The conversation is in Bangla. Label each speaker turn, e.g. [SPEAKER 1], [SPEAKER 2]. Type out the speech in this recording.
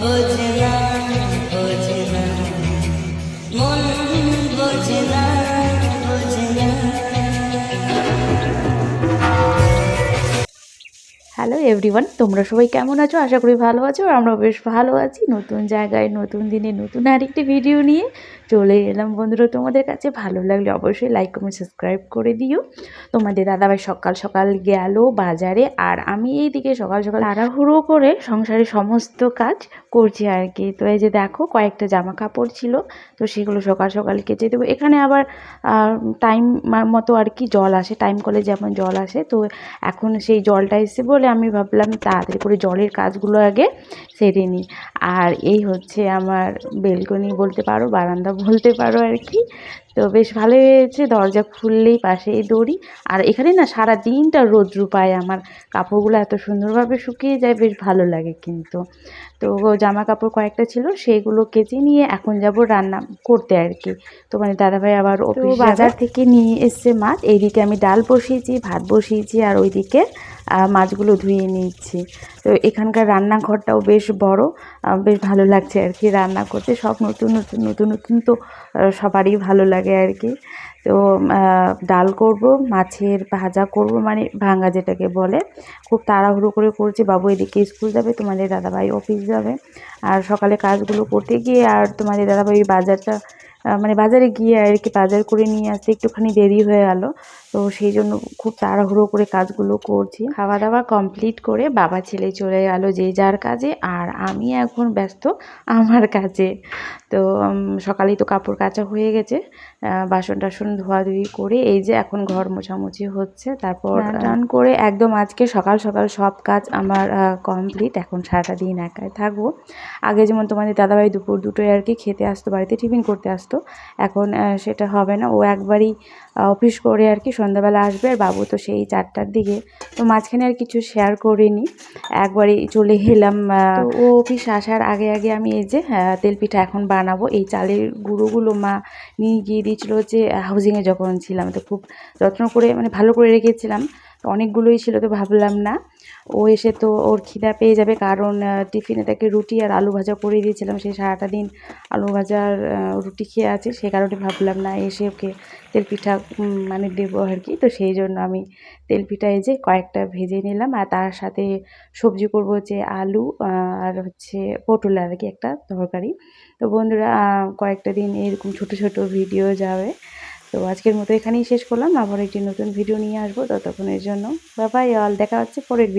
[SPEAKER 1] Hoje
[SPEAKER 2] হ্যালো এভরিওয়ান তোমরা সবাই কেমন আছো? আশা করি ভালো আছো আর আমরা বেশ ভালো আছি। নতুন জায়গায়, নতুন দিনে, নতুন আরেকটি ভিডিও নিয়ে চলে এলাম। বন্ধুরা, তোমাদের কাছে ভালো লাগলে অবশ্যই লাইক কমেন্ট সাবস্ক্রাইব করে দিও। তোমাদের দাদাভাই সকাল সকাল গেল বাজারে আর আমি এই দিকে সকাল সকাল তাড়াহুড়ো করে সংসারের সমস্ত কাজ করছি আর কি। তো এই যে দেখো, কয়েকটা জামা কাপড় ছিল, তো সেগুলো সকাল সকাল কেচে দেবো। এখানে আবার টাইম মতো আর কি জল আসে টাইম কলে যেমন জল আসে, তো এখন সেই জলটা এসে বলে আমি ভাবলাম তাড়াতাড়ি করে জলের কাজগুলো আগে সেরে নিই। আর এই হচ্ছে আমার বেলকনি বলতে পারো বারান্দা বলতে পারো আর কি। তো বেশ ভালোই হয়েছে দরজা খুললেই পাশেই দড়ি। আর এখানে না সারা দিনটা রোদ্রু পায় আমার কাপড়গুলো এত সুন্দরভাবে শুকিয়ে যায় বেশ ভালো লাগে কিন্তু। তো জামা কাপড় কয়েকটা ছিল সেইগুলো কেচে নিয়ে এখন যাব রান্না করতে আর কি। তো মানে দাদাভাই আবার বাজার থেকে নিয়ে এসছে মাছ এইদিকে আমি ডাল বসিয়েছি ভাত বসিয়েছি আর ওইদিকে মাছগুলো ধুয়ে নিচ্ছি। তো এখানকার রান্নাঘরটাও বেশ বড় বেশ ভালো লাগছে আর কি রান্না করতে। সব নতুন নতুন নতুন নতুন তো সবারই ভালো লাগে আর কি। তো ডাল করব, মাছের ভাজা করব মানে ভাঙা যেটাকে বলে। খুব তাড়াহুড়ো করে করছি, বাবু এদিকে স্কুল যাবে, তোমাদের দাদাভাই অফিস যাবে। আর সকালে কাজগুলো করতে গিয়ে আর তোমাদের দাদাভাই বাজারটা মানে বাজারে গিয়ে আর কি বাজার করে নিয়ে আসতে একটুখানি দেরি হয়ে গেল। তো সেই জন্য খুব তাড়াহুড়ো করে কাজগুলো করছি। খাওয়া দাওয়া কমপ্লিট করে বাবা ছেলে চলে গেল যে যার কাজে আর আমি এখন ব্যস্ত আমার কাজে। তো সকালেই তো কাপড় কাচা হয়ে গেছে। বাসন টাসন ধোয়াধুয়ি করে এই যে এখন ঘর মোছামুছি হচ্ছে। তারপর রান করে একদম আজকে সকাল সকাল সব কাজ আমার কমপ্লিট এখন সারাটা দিন একাই থাকব। আগে যেমন তোমাদের দাদাভাই দুপুর দুটোয় আর কি খেতে আসতো বাড়িতে টিফিন করতে আসতো এখন সেটা হবে না। ও একবারই অফিস করে আর কি সন্ধ্যাবেলা আসবে। আর বাবু তো সেই চারটার দিকে। তো মাঝখানে আর কিছু শেয়ার করিনি। একবারই চলে এলাম ও অফিস আসার আগে আগে আমি এই যে আহ, তেল পিঠা এখন বানাবো। এই চালের গুঁড়োগুলো মা নিয়ে গিয়ে দিয়েছিলো যে হাউজিংয়ে যখন ছিলাম। তো খুব যত্ন করে মানে ভালো করে রেখেছিলাম। অনেকগুলোই ছিল তো ভাবলাম না। ও এসে তো ওর খিদা পেয়ে যাবে কারণ টিফিনে তাকে রুটি আর আলু ভাজা করে দিয়েছিলাম। সেই সারাটা দিন আলু ভাজার রুটি খেয়ে আছে, সে কারণে ভাবলাম না এসে ওকে তেল পিঠা মানে দেবো আর কি। তো সেই জন্য আমি তেল পিঠা যে কয়েকটা ভেজে নিলাম। আর তার সাথে সবজি করব হচ্ছে আলু আর হচ্ছে পটল আর কি একটা তরকারি। তো বন্ধুরা কয়েকটা দিন এরকম ছোট ছোট ভিডিও যাবে। তো আজকের মতো এখানেই শেষ করলাম। আবার একটি নতুন ভিডিও নিয়ে আসব। ততক্ষণের জন্য বাবাই অল দেখা হচ্ছে পরের ভিডিও